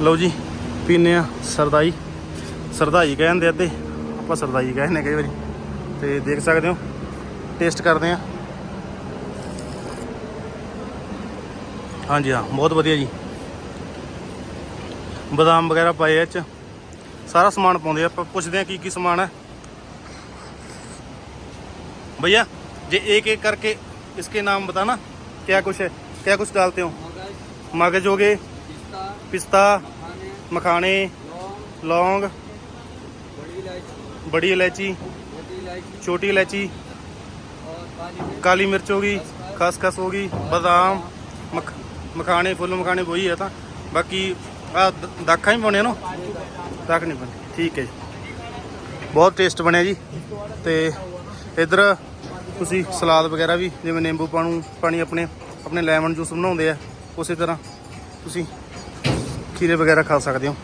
ਲਓ ਜੀ ਪੀਨੇ ਆ ਸਰਦਾਈ ਸਰਦਾਈ ਕਹਿੰਦੇ ਆ ਤੇ ਆਪਾਂ ਸਰਦਾਈ ਕਹਿੰਦੇ ਕਈ ਵਾਰੀ ਤੇ ਦੇਖ ਸਕਦੇ ਹੋ ਟੇਸਟ ਕਰਦੇ ਆ ਹਾਂਜੀ ਹਾਂ ਬਹੁਤ ਵਧੀਆ ਜੀ ਬਦਾਮ ਵਗੈਰਾ ਪਾਏ ਆ ਇਹ ਚ ਸਾਰਾ ਸਮਾਨ ਪਾਉਂਦੇ ਆ ਆਪਾਂ ਪੁੱਛਦੇ ਆ ਕੀ ਕੀ ਸਮਾਨ ਹੈ भैया ये एक एक करके इसके नाम बताना क्या कुछ है क्या कुछ डालते हो मगज मगज हो गए ਪਿਸਤਾ, ਮਖਾਣੇ, ਲੌਂਗ, ਬੜੀ ਇਲਾਇਚੀ, ਛੋਟੀ ਇਲਾਇਚੀ, ਕਾਲੀ ਮਿਰਚ ਹੋ ਗਈ ਖਸਖਸ ਹੋ ਗਈ, ਬਦਾਮ ਮਖਾਣੇ, ਫੁੱਲ ਮਖਾਣੇ ਕੋਈ ਹੈ ਤਾਂ। ਬਾਕੀ ਆ ਦਾਖਾਂ ਹੀ ਪਾਉਣੇ ਨਾ? ਦਾਖ ਨਹੀਂ ਪਾਉਣੇ, ਠੀਕ ਹੈ ਜੀ। ਬਹੁਤ ਟੇਸਟ ਬਣਿਆ ਜੀ। ਤੇ ਇਧਰ ਤੁਸੀਂ ਸਲਾਦ ਵਗੈਰਾ ਵੀ, ਜਿਵੇਂ ਨਿੰਬੂ ਪਾਣੂ, ਪਾਣੀ ਆਪਣੇ ਆਪਣੇ ਲੈਮਨ ਜੂਸ ਬਣਾਉਂਦੇ ਆ, ਉਸੇ ਤਰ੍ਹਾਂ। ਤੁਸੀਂ ਖੀਰੇ ਵਗੈਰਾ ਖਾ ਸਕਦੇ ਹੋ?